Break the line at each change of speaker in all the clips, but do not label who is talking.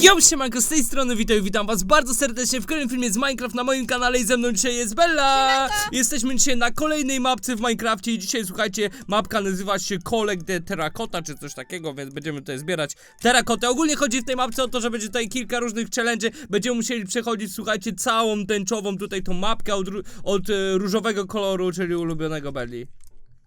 Yo, siemanko, z tej strony witam, witam was bardzo serdecznie w kolejnym filmie z Minecraft na moim kanale i ze mną dzisiaj jest Bella! Jesteśmy dzisiaj na kolejnej mapce w Minecrafcie i dzisiaj, słuchajcie, mapka nazywa się Collect the Terracotta, czy coś takiego, więc będziemy tutaj zbierać terakotę. Ogólnie chodzi w tej mapce o to, że będzie tutaj kilka różnych challenge, będziemy musieli przechodzić, słuchajcie, całą tęczową tutaj tą mapkę od, od e, różowego koloru, czyli ulubionego Belli.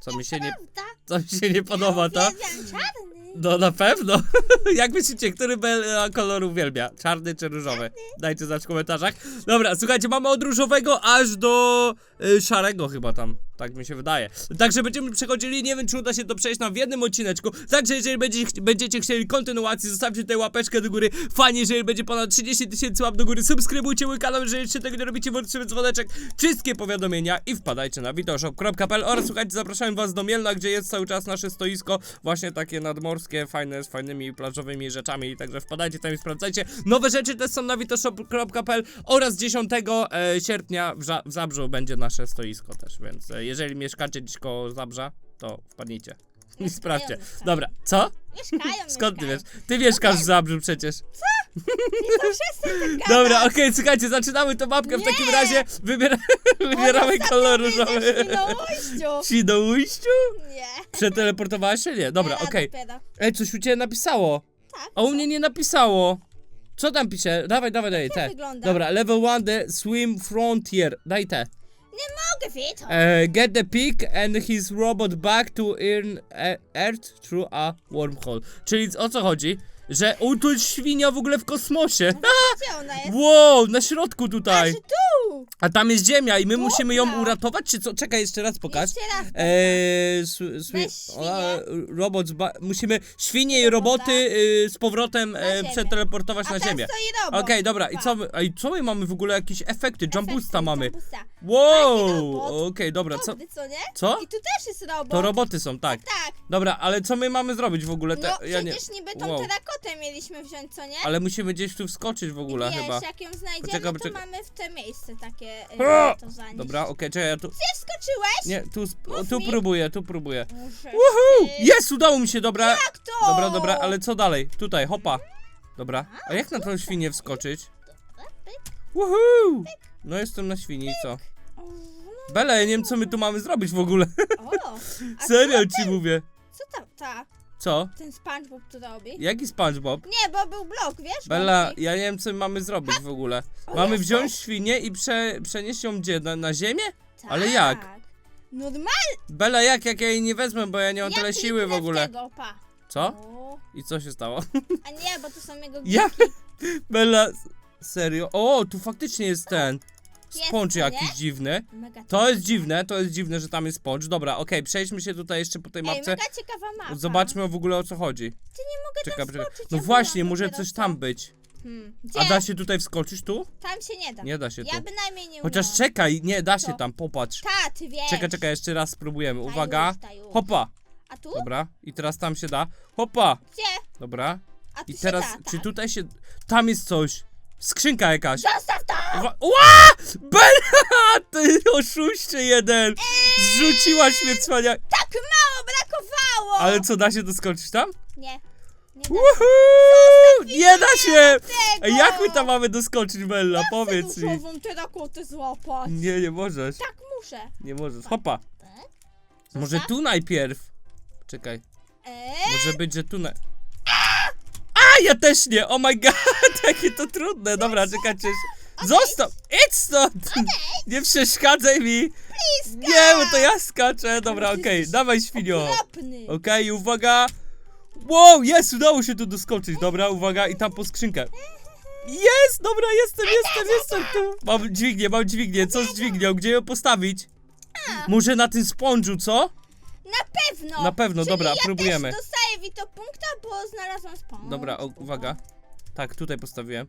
Co mi się nie, co mi się nie podoba, to? No na pewno. Jak myślicie, który kolor uwielbia? Czarny czy różowy? Dajcie znać w komentarzach. Dobra, słuchajcie, mamy od różowego aż do y, szarego chyba tam. Tak mi się wydaje. Także będziemy przechodzili, nie wiem czy uda się to przejść nam w jednym odcineczku. Także jeżeli będzie, będziecie chcieli kontynuacji, zostawcie tutaj łapeczkę do góry. Fajnie, jeżeli będzie ponad 30 tysięcy łap do góry. Subskrybujcie mój kanał, jeżeli jeszcze tego nie robicie, włączymy dzwoneczek. Wszystkie powiadomienia i wpadajcie na witoshop.pl oraz słuchajcie, zapraszam was do Mielna, gdzie jest cały czas nasze stoisko. Właśnie takie nadmorskie, fajne, z fajnymi plażowymi rzeczami. Także wpadajcie tam i sprawdzajcie. Nowe rzeczy też są na witoshop.pl oraz 10 e, sierpnia w, Ża- w Zabrzu będzie nasze stoisko też, więc e, jeżeli mieszkacie gdzieś koło Zabrza, to wpadnijcie. I sprawdźcie.
mieszkają.
Dobra, co?
Mieszkają,
Skąd ty
mieszkają.
wiesz? Ty mieszkasz w Zabrzu przecież.
Nie to przestań tak gadać.
Dobra, okej, słuchajcie, zaczynamy tą mapkę. W takim razie wybiera, wybieramy kolor różowy. Ci do ujściu?
Nie.
Przeteleportowałaś się? Nie, dobra, okej. Ej, coś u ciebie napisało.
Tak.
A u mnie nie napisało. Co tam pisze? Dawaj, dawaj, daj, te.
wygląda?
Dobra, level 1, the swim frontier. Daj te.
Nie mogę, Wito.
E, get the pig and his robot back to earn e, Earth through a wormhole. Czyli o co chodzi? Że u, tu jest świnia w ogóle w kosmosie.
Gdzie ona jest?
Wow, na środku tutaj.
Tu.
A tam jest ziemia i my musimy ją uratować, czy co? Czekaj, jeszcze raz pokaż.
Jeszcze raz.
Eee,
Weź świnię.
o, robot zba- musimy świnie i roboty y, z powrotem e,
ziemię.
przeteleportować
A
na
tam
ziemię.
stoi robot.
Okej, dobra, i co my, a i co my mamy w ogóle jakieś efekty? Jumbusta
Efekty,
mamy.
jumbusta.
Wow!
robot.
Okej, dobra, co?
Dobry, co nie?
Co?
I tu też jest robot.
To roboty są, tak.
Tak.
Dobra, ale co my mamy zrobić w ogóle? Te,
No, przecież niby tą
wow.
terakotę mieliśmy wziąć, co nie?
Ale musimy gdzieś tu wskoczyć w ogóle
wiesz,
chyba.
jak ją znajdziemy,
Poczekaj,
to
poczekaj.
mamy w te miejsce takie
A!
y, to zanieść.
Dobra, okej, czekaj, ja tu.
Ty wskoczyłeś?
Nie, tu, sp-
Mów
tu
mi.
próbuję, tu próbuję.
Muszę
Woohoo!
ty-
Jest, udało mi się, dobra.
Jak to?
Dobra, dobra, ale co dalej? Tutaj, hopa. Dobra. A jak na tą świnię wskoczyć? Woohoo! No jestem na świni i co?
O, no,
Bela, ja nie wiem co my tu mamy zrobić w ogóle.
o. A
Serio
co,
ci mówię.
co ta, ta,
Co?
ten SpongeBob tu robi?
Jaki SpongeBob?
Nie, bo był blok, wiesz?
Bella, ja nie wiem co my mamy zrobić w ogóle.
O,
Mamy
jest
wziąć
to.
świnię i prze, przenieść ją gdzie? Na, na ziemię?
tak.
ale jak?
Normalnie.
Bela, jak? Jak ja jej nie wezmę, bo ja nie mam tyle siły w ogóle.
Tego, pa.
Co?
O.
I co się stało?
A nie, bo to są jego
Ja? Bella, serio? O, tu faktycznie jest ten. Sponge jakiś
nie?
dziwny.
Mega
To jest dziwne, to jest dziwne, że tam jest sponge. Dobra, okej, przejdźmy się tutaj jeszcze po tej
Ej,
mapce.
mega ciekawa mapa.
Zobaczmy w ogóle o co chodzi.
Ty nie mogę
Czekaj,
tam
czekaj.
skoczyć.
No
ja
właśnie,
byłam
może
dopiero
coś
co.
tam być.
Hmm. Gdzie?
A da się tutaj wskoczyć tu?
Tam się nie da.
Nie da się
Ja
tu.
bynajmniej nie
Chociaż
umiałam.
czekaj, nie, da się
Co?
tam, popatrz.
Ta, ty wiesz.
Czekaj, czekaj, jeszcze raz spróbujemy.
Ta
Uwaga.
już, ta już.
Hopa.
A tu?
Dobra, i teraz tam się da. Hopa.
Gdzie?
Dobra.
A tu
I
się
teraz,
da,
czy
tak.
tutaj się... Tam jest coś. Skrzynka jakaś.
Zostaw to!
Ła! Bella! Ty oszuście jeden! Zrzuciłaś mnie cwania...
Tak mało brakowało!
Ale co, da się doskoczyć tam?
Nie. Nie da
Woohoo! Nie da się!
tego!
Ej, jak my tam mamy doskoczyć, Bella? Powiedz mi.
Duszową terakotę złapać.
Nie, nie możesz.
Tak muszę.
Nie możesz. Hopa.
Tak?
Może tu najpierw. Czekaj.
Eee,
Może być, że tu na... A, ja też nie! Oh my god, jakie to trudne. Dobra, czekajcie. Zostaw! Idź stąd! Nie przeszkadzaj mi! Nie, bo to ja skaczę. Dobra,
Ale ty
okej,
jesteś
dawaj świnio.
okropny.
Okej, uwaga. Wow, jest, udało się tu doskoczyć. Dobra, uwaga, i tam po skrzynkę. Jest, dobra, jestem, jestem, jestem tu. Mam dźwignię, mam dźwignię. Co z dźwignią? Gdzie ją postawić? Może na tym spądżu, co?
Na pewno.
Na pewno,
Czyli
dobra,
ja
próbujemy.
Też dostaję punkta, bo znalazłam spawn.
Dobra, o, uwaga. Tak, tutaj postawiłem.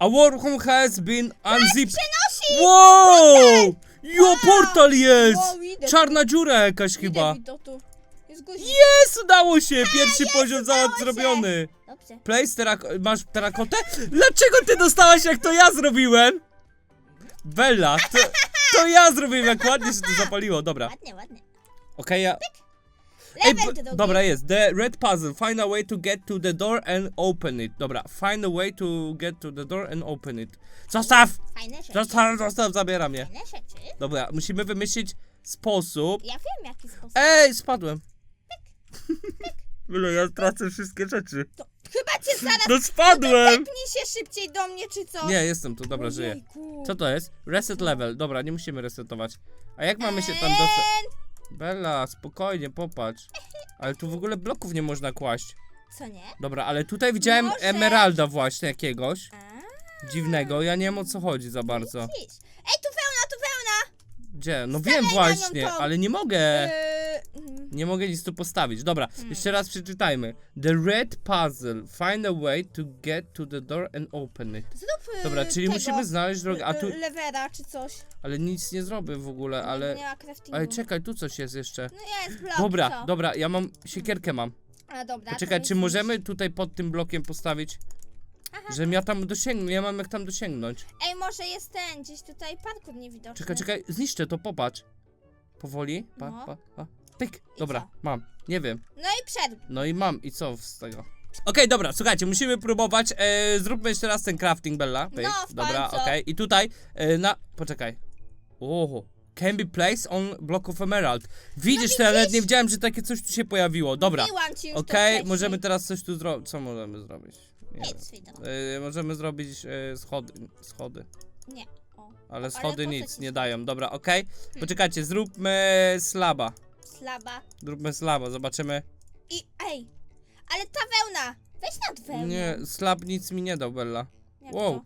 A wormhole has been unzipped.
Przenosi!
Wow! Jo, portal jest!
Wow, idę
Czarna dziura jakaś
Idę,
chyba.
Wito, tu. Jest guzik.
Jest, udało się! Pierwszy poziom za
udało się.
zrobiony.
Dobrze.
Place, terak masz terakotę? Dlaczego ty dostałaś jak to ja zrobiłem? Bella, to, to ja zrobiłem, jak ładnie się to zapaliło. Dobra,
Ładnie, ładnie.
okej, ja... Ej,
Level
b- dobra, jest. The red puzzle. Find a way to get to the door and open it. Dobra, find a way to get to the door and open it. Zostaw!
Fajne rzeczy.
Zostaw, zostaw, zabiera mnie.
Fajne rzeczy.
Dobra, musimy wymyślić sposób.
Ja wiem jaki sposób.
Ej, spadłem. Ile ja tracę wszystkie rzeczy.
To chyba cię zaraz
No spadłem!
tepnij się szybciej do mnie, czy co?
Nie, jestem tu, dobra, żyję.
Ojejku.
Co to jest? Reset level. Dobra, nie musimy resetować. A jak mamy się tam dostać? Bella, spokojnie, popatrz. Ale tu w ogóle bloków nie można kłaść.
Co nie?
Dobra, ale tutaj widziałem
Możesz.
emeralda właśnie jakiegoś. Dziwnego, ja nie wiem o co chodzi za bardzo.
widzisz. Ej, tu wełna, tu wełna!
Gdzie? No wiem
na nią
właśnie,
tą.
ale nie mogę.
Mm,
Nie mogę nic tu postawić. Dobra,
Hmm.
jeszcze raz przeczytajmy. The red puzzle. Find a way to get to the door and open it.
zrób e,
Dobra, czyli
tego,
musimy znaleźć drogę. A tu.
e, Lewera, czy coś.
Ale nic nie zrobię w ogóle, ale.
Nie ma craftingu.
Ale czekaj, tu coś jest jeszcze.
No jest blok,
Dobra,
co?
dobra, ja mam siekierkę mam.
A dobra,
Poczekaj,
to
czy możemy tutaj pod tym blokiem postawić? Żebym ja tam dosięgnął, ja mam jak tam dosięgnąć.
Ej, może jest ten, gdzieś tutaj parkour niewidoczny.
Czekaj, czekaj, zniszczę to, popatrz. Powoli, pa,
No.
pa, pa. Pyk,
I
dobra,
co?
mam, nie wiem.
No i przed.
No i mam, i co z tego? Okej, dobra, słuchajcie, musimy próbować, e, zróbmy jeszcze raz ten crafting, Bella. Pyk,
No, w
dobra,
końcu.
okej, i tutaj, e, na, poczekaj. Oho, can be placed on block of emerald. Widzisz, nie
No widzisz?
wiedziałem, że takie coś tu się pojawiło, dobra.
Mówiłam ci już to
Okej,
wcześniej.
możemy teraz coś tu zrobić, co możemy zrobić? Nie wiem.
Nic.
E, możemy zrobić e, schody, schody.
Nie. O.
Ale
po
schody
co
nic
ci
nie
schody?
dają. Dobra, okej. Poczekajcie, zróbmy slaba.
Slaba.
Zróbmy slaba, zobaczymy.
I ej. Ale ta wełna. Weź nad wełną.
Nie, slab nic mi nie dał, Bella.
Jak
Wow.
to?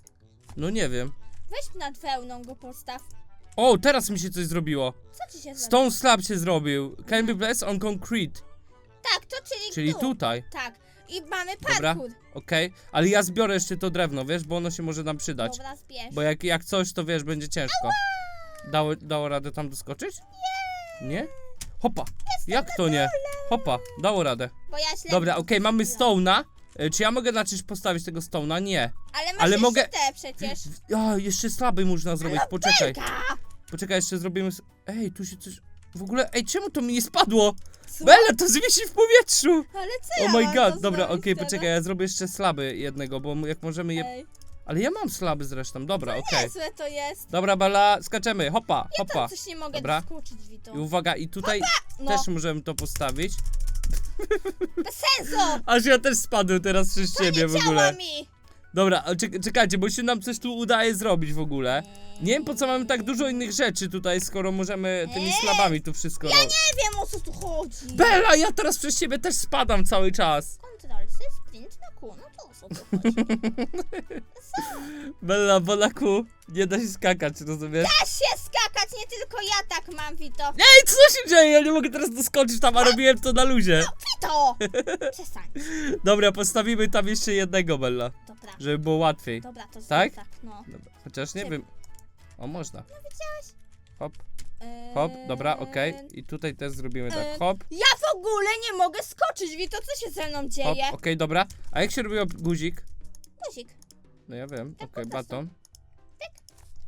No nie wiem.
Weź nad wełną go postaw.
O, teraz mi się coś zrobiło.
Co ci się zrobi?
Stone slab się zrobił. Can be placed on concrete.
Tak, to czyli,
Czyli
tu.
tutaj.
Tak. I mamy
Dobra.
parkour.
Okej. Ale ja zbiorę jeszcze to drewno, wiesz, bo ono się może nam przydać.
Dobra, zbierz.
Bo jak, jak coś, to wiesz, będzie ciężko. Dało, dało radę tam doskoczyć? Nie. Hopa. Jak to nie? Hopa, dało radę.
Bo ja źle
Dobra, okej, mamy. Stone'a. E, Czy ja mogę na czymś postawić tego Stone'a? Nie.
Ale masz
ale
jeszcze
mogę-
te przecież.
A, jeszcze slaby można zrobić, poczekaj.
Belka!
Poczekaj, jeszcze zrobimy... s- Ej, tu się coś... W ogóle, ej, czemu to mi nie spadło?
Co?
Bella, to zwiesi w powietrzu!
Ale co ja
Oh my
mam
god,
to
dobra,
zrobić
okej,
teraz?
poczekaj, ja zrobię jeszcze slaby jednego, bo m- jak możemy je...
Ej,
Ale ja mam slaby zresztą, dobra, okej.
Niezłe to jest.
Dobra, Bella, skaczemy, hopa,
Ja
hopa.
tam coś nie mogę
Dobra.
doskoczyć, Wito.
I uwaga, i tutaj
No,
też możemy to postawić.
bez sensu!
Aż ja też spadłem teraz przez ciebie w
Działa
ogóle.
mi!
Dobra, a czek czekajcie, bo się nam coś tu udaje zrobić w ogóle. Nie wiem po co mamy tak dużo innych rzeczy tutaj, skoro możemy tymi
Eee,
slabami tu wszystko
Ja
robić.
nie wiem o co tu chodzi.
Bella, ja teraz przez ciebie też spadam cały czas.
Control, C, sprint na Q, no to o co tu chodzi?
Bella, bo na kół nie da się skakać, rozumiesz?
Da się skakać, nie tylko ja tak mam, Wito.
Ej, co się dzieje? Ja nie mogę teraz doskoczyć tam, a robiłem to na luzie.
Wito! Przestań.
Dobra, postawimy tam jeszcze jednego, Bella,
Dobra,
żeby było łatwiej.
dobra, to
Tak?
tak, no.
Dobra, chociaż nie
Czy-
wiem. O, można.
No widziałeś?
Hop, hop, dobra, okej. I tutaj też zrobimy tak,
Eee,
hop,
Ja w ogóle nie mogę skoczyć, Wito, co się ze mną
hop,
dzieje?
okej, dobra. A jak się robiło guzik?
Guzik.
No ja wiem,
Tak,
okej,
po prostu.
baton.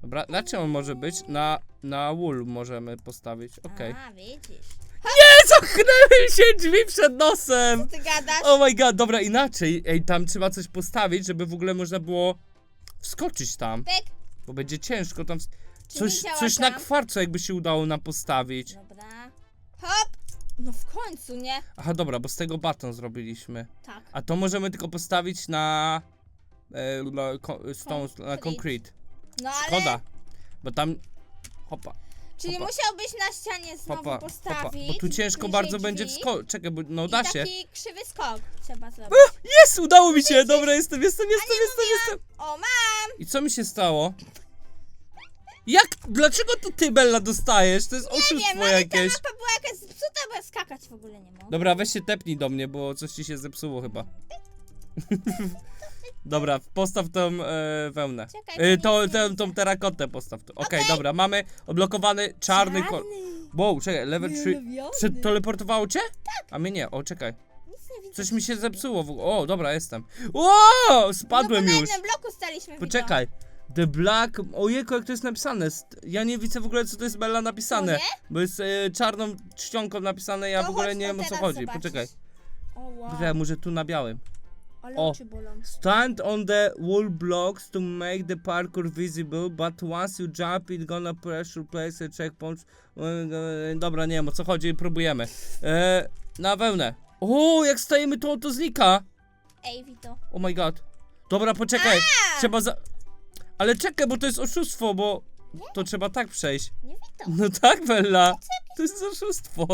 Dobra, na czym on może być? Na, na wool możemy postawić, okej.
A, widzisz.
Nie, zamknęły się drzwi przed nosem!
Ty gadasz?
Oh my god, dobra, inaczej. Ej, tam trzeba coś postawić, żeby w ogóle można było wskoczyć tam.
Pyk.
Bo będzie ciężko tam. Coś, coś na
tam?
kwarcu jakby się udało nam postawić.
Dobra. Hop! No w końcu, nie?
Aha, dobra, bo z tego baton zrobiliśmy.
Tak.
A to możemy tylko postawić na. E, na ko, stone, na
Concrete.
concrete.
No ale...
Szkoda. Bo tam. Hopa,
Czyli
Hopa.
musiałbyś na ścianie znowu
hopa, hopa.
postawić.
Bo tu ciężko
bliżej
bardzo będzie
drzwi.
Czekaj, bo no
i
da się.
taki krzywy skok trzeba zrobić.
Jest, udało mi się! Dobra, jestem, jestem, jestem, jestem, jestem.
O, mam!
I co mi się stało? Jak? Dlaczego to ty, Bella, dostajesz? To jest
Nie
oszustwo
wiem, ale ta
jakieś.
mapa była jakaś zepsuta, bo ja skakać w ogóle nie mogę.
Dobra, weź się tepnij do mnie, bo coś ci się zepsuło chyba. Dobra, postaw tą e, wełnę.
Czekaj,
E,
to widzę.
tą terakotę postaw. tu. Okej, dobra, mamy odblokowany czarny ko...
Czarny.
Wow, czekaj, level 3.
Ulubiony.
Przed teleportowało cię? Tak. A mnie nie, o czekaj.
Nic nie widzę.
Coś mi się zepsuło w ogóle. O, dobra, jestem. O,
no,
spadłem
na
już.
jednym bloku staliśmy.
Poczekaj. The Black. Ojejku, jak to jest napisane. St- Ja nie widzę w ogóle, co to jest Bella napisane. Bo jest e, czarną czcionką napisane, ja w ogóle nie wiem o co chodzi. Poczekaj.
O wow,
Poczekaj, może tu na białym.
ale
o.
oczy bolą.
Stand on the wall blocks to make the parkour visible, but once you jump, it gonna pressure place a checkpoint. E, Dobra, nie wiem o co chodzi, próbujemy. E, na wełnę. O, jak stajemy to, to znika.
Ej, Vito.
Oh my god. Dobra, poczekaj. Trzeba za... Ale czekaj, bo to jest oszustwo, bo to trzeba tak przejść.
Nie Vito.
No tak, Bella. To jest oszustwo.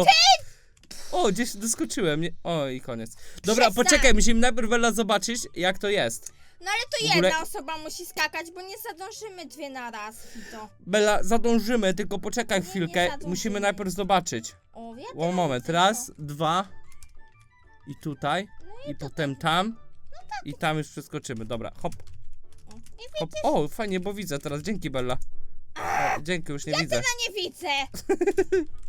O, gdzieś doskoczyłem. Nie... O, i koniec. Dobra,
Przestań.
poczekaj, musimy najpierw Bella zobaczyć, jak to jest.
No ale to
ogóle-
jedna osoba musi skakać, bo nie zadążymy dwie na raz, Vito.
Bella, zadążymy, tylko poczekaj
Nie, nie
chwilkę.
zadążymy.
Musimy najpierw zobaczyć.
O, ja
O, moment. Raz, dwa. I tutaj. I potem tam. I tam już przeskoczymy. Dobra, hop,
I
hop. O, fajnie, bo widzę teraz. Dzięki, Bella. O, dzięki, już nie widzę.
Ja nie widzę.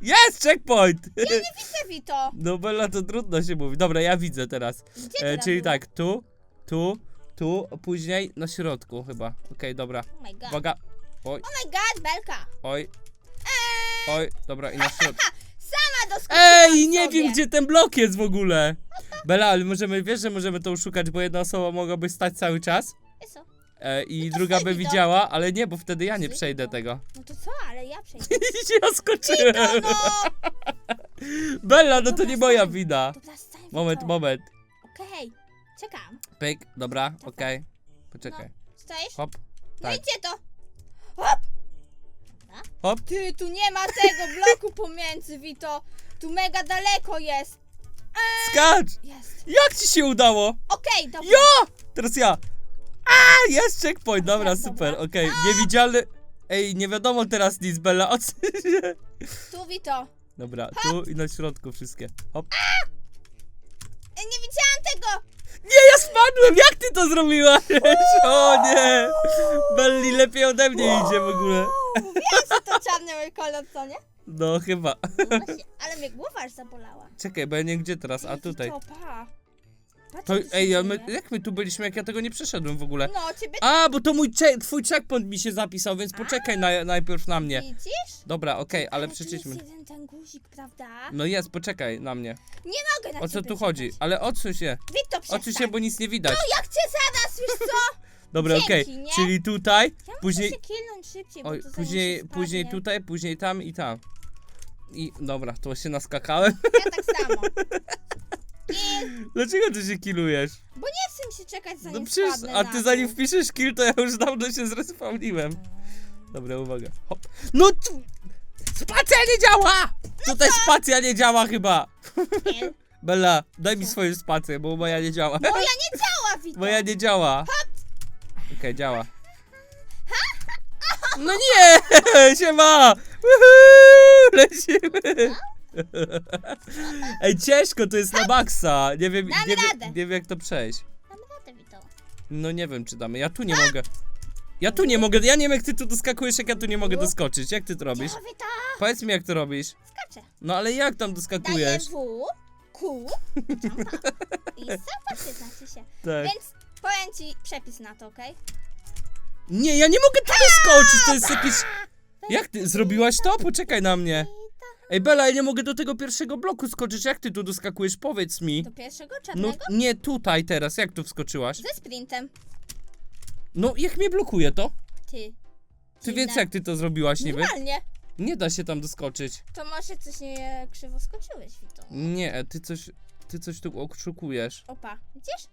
Jest checkpoint!
Widzę, Vito.
No Bella, to trudno się mówi. Dobra, ja widzę teraz.
Gdzie
E,
teraz
czyli
było?
tak, tu, tu, tu, później na środku chyba. Okej, dobra.
Oh my god.
Uwaga. Oj,
Oh my god, Belka.
oj. Oj, dobra, i na środku.
Sama doskoczyłam
Ej, nie
sobie.
wiem gdzie ten blok jest w ogóle. Bella, ale możemy, wiesz, że możemy to szukać, bo jedna osoba mogłaby stać cały czas
co?
E, i
No to
druga by
to-
widziała, ale nie, bo wtedy ja nie przejdę
to.
tego.
No to co, ale ja przejdę.
ja skoczyłem.
No, no.
Bella, no to nie moja wina.
Dobra, stań,
Moment, moment.
Okej, czekam.
Pyk, dobra, okej. Poczekaj.
Stoisz?
Hop,
No
tak.
i gdzie to? Hop!
hop.
Ty, tu nie ma tego bloku pomiędzy, Vito. Tu mega daleko jest.
Skacz!
Jest.
Jak ci się udało?
Okej, dobra.
Ja! Teraz ja. A, jest checkpoint, dobra, super, okej. Niewidzialny... Ej, nie wiadomo teraz nic, Bella, o co się...
Tu, Vito.
Dobra, tu i na środku wszystkie. Hop.
Ej, nie widziałam tego.
Nie, ja spadłem! Jak ty to zrobiłaś? O nie! Belli lepiej ode mnie idzie w ogóle.
Wiesz, że to czarny mój kolor, co nie?
No chyba.
No właśnie, ale mnie głowa aż zabolała.
Czekaj, bo ja nie gdzie teraz, a tutaj.
Pa. Patrz,
To,
się
ej, a my,
dzieje.
jak my tu byliśmy, jak ja tego nie przeszedłem w ogóle?
No, ciebie
A, bo to mój twój checkpoint mi się zapisał, więc poczekaj na, najpierw na mnie.
widzisz?
Dobra, okej, ale
tu
przeszliśmy.
jest jeden ten guzik, prawda?
No jest, poczekaj na mnie.
Nie mogę na
O co
ciebie
tu chodzi?
czekać.
Ale odsuń się.
Wito,
Odsuń
przestań.
się, bo nic nie widać.
No jak cię zaraz, wiesz co?
Dobra,
dzięki,
okej.
nie?
Czyli tutaj,
Ja
później...
muszę się kilnąć szybciej,
Oj,
bo to zanim
później,
się
później
spadnie.
tutaj, później tam i tam. I dobra, to się naskakałem.
Ja tak samo.
Dlaczego ty się kilujesz?
bo nie chcę mi się czekać zanim
No przecież,
spadnę
a
na
ty
dół.
zanim wpiszesz kill, to ja już dawno się zrespawniłem. Dobra, uwaga. Hop. No tu... Spacja nie działa! Tutaj spacja nie działa chyba.
Kill.
Bella, daj mi swoją spację, bo moja nie działa.
Moja nie działa, Wito.
Moja nie działa. Okej, działa. No nie! Siema! Woohoo! Lecimy! Ej, ciężko, to jest na maksa. Nie wiem,
Damy
nie,
radę.
nie wiem jak to przejść.
Dam radę, Wito.
No nie wiem, czy damy. Ja tu nie mogę. Ja tu nie mogę. Ja nie wiem, jak ty tu doskakujesz, jak ja tu nie mogę doskoczyć. Jak ty to robisz?
Działa, Wito.
Powiedz mi, jak to robisz.
Skaczę.
No ale jak tam
Daję
doskakujesz?
W, Q. I zobaczy, znaczy się.
Tak.
Więc powiem ci przepis na to, okej?
Nie, ja nie mogę tu doskoczyć, to jest jakieś... Jak ty, zrobiłaś to? Poczekaj na mnie. Ej, Bela, ja nie mogę do tego pierwszego bloku skoczyć. Jak ty tu doskakujesz? Powiedz mi.
Do pierwszego
No
czarnego?
nie tutaj teraz, jak tu wskoczyłaś?
Ze sprintem.
No jak mnie blokuje to?
Ty.
Ty więc jak ty to zrobiłaś niby?
Normalnie.
Nie da się tam doskoczyć.
To może coś nie krzywo skoczyłeś, Wito.
Nie, ty coś, ty coś tu oszukujesz.
Opa, widzisz?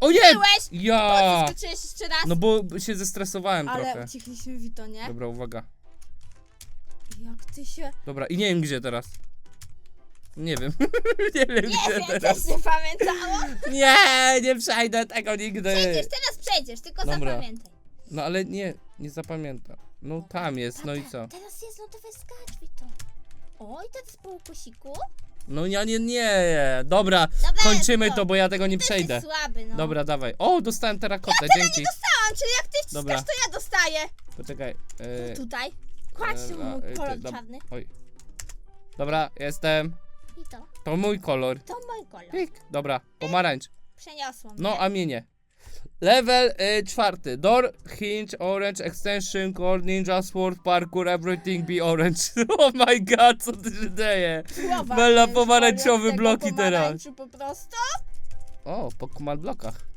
O nie!
Byłeś!
Ja!
Skoczyłeś jeszcze raz?
No bo się zestresowałem
Ale
trochę.
uciekliśmy, Wito, nie?
Dobra, uwaga.
Jak ty się...
Dobra, i nie wiem gdzie teraz. Nie wiem. nie wiem
Nie
gdzie
wiem,
teraz.
też nie pamiętało.
Nie, nie przejdę tego nigdy.
Przejdziesz, teraz przejdziesz, tylko
Dobra.
zapamiętaj.
No ale nie, nie zapamiętam. No tam jest, no i co?
Teraz jest, no to weź skacz, Wito. O, i teraz po ukosiku.
No ja nie, nie. Dobra,
Dobra,
kończymy to, bo ja tego nie
Ty
przejdę.
jesteś słaby, no.
Dobra, dawaj. O, dostałem terakotę, dzięki.
Dostałam, czyli jak ty wciskasz,
Dobra.
to ja dostaję.
Poczekaj. e,
Tutaj. Kładź tu
dobra,
mój
e,
kolor
dob-
czarny.
Oj. Dobra, jestem.
Wito,
To mój kolor.
to mój kolor.
Pik. Dobra, pomarańcz.
Przeniosłam.
No, a mnie nie. Level y, czwarty. Door, hinge, orange, extension, core, ninja, sword, parkour, everything be orange. oh my god, co ty się dzieje? Bella,
tego
bloki teraz.
pomarańczu po prostu.
O, po command blokach.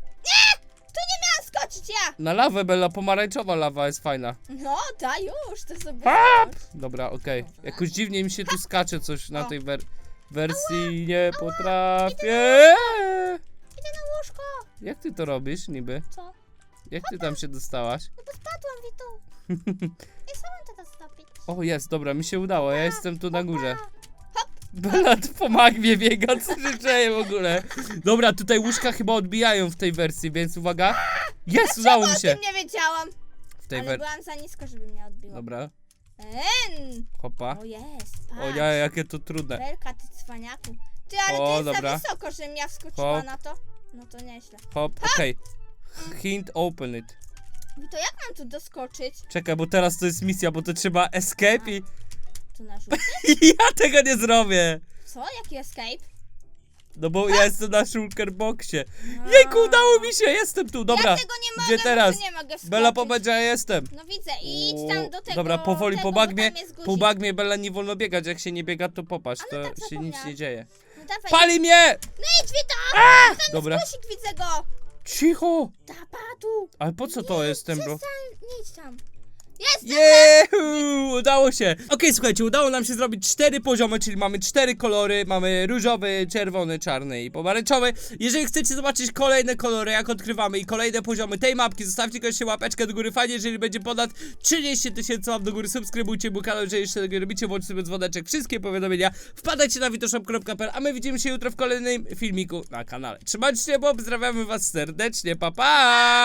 Ja!
Na lawę, Bella, pomarańczowa lawa jest fajna.
No, da już, to sobie skocz.
Dobra, okej. Jakoś dziwnie mi się tu skacze coś na tej wer wersji. Nie potrafię.
Idę na łóżko.
Jak ty to robisz niby?
Co?
Jak ty tam się dostałaś?
No bo spadłam, Witu. I sama to stopić.
O, jest, dobra, mi się udało, ja jestem tu na górze. Bela, pomag mnie biega, co się dzieje w ogóle? Dobra, tutaj łóżka chyba odbijają w tej wersji, więc uwaga. Jest, udało mi
O
się.
tym nie wiedziałam.
W tej
Ale
wersji.
byłam za nisko, żeby mnie odbiło.
Dobra,
En!
hopa.
O jest, patrz.
O nie, jakie to trudne.
Belka, ty cwaniaku. Ty, ale
O,
to jest
dobra.
za wysoko, żebym ja wskoczyła
Hop.
na to. No to nieźle.
Hop, okej. Hint, open it.
Wito, jak mam tu doskoczyć?
Czekaj, bo teraz to jest misja, bo to trzeba escape i...
Tu na żółty?
Ja tego nie zrobię!
Co? Jaki escape?
No bo ja jestem na shulkerboxie. Jejku, udało mi się, jestem tu, dobra.
Ja tego nie mogę,
Gdzie teraz?
tu nie mogę
powiedzia, ja jestem.
No widzę, i idź tam do tego.
Dobra, powoli
tego,
po
bo
bagnie,
tam jest
po Bella nie wolno biegać, jak się nie biega to popatrz, to
tak,
się nic
zapomniałam.
nie dzieje.
No dawaj.
Pali mnie!
No idź, Wito! Tam
Dobra,
guzik, widzę go.
cicho!
Tapatu.
Ale po co to jest ten bro?
Przestań, nie idź tam. Jest!
Jehu! Udało się! Okej, słuchajcie, udało nam się zrobić cztery poziomy, czyli mamy cztery kolory, mamy różowy, czerwony, czarny i pomarańczowy. Jeżeli chcecie zobaczyć kolejne kolory, jak odkrywamy i kolejne poziomy tej mapki, zostawcie koniecznie łapeczkę do góry, fajnie, jeżeli będzie ponad 30 tysięcy łap do góry, subskrybujcie mój kanał, jeżeli jeszcze tego nie robicie, włączcie sobie dzwoneczek, wszystkie powiadomienia, wpadajcie na witoshop.pl, a my widzimy się jutro w kolejnym filmiku na kanale. Trzymajcie się, bo pozdrawiamy was serdecznie, pa pa!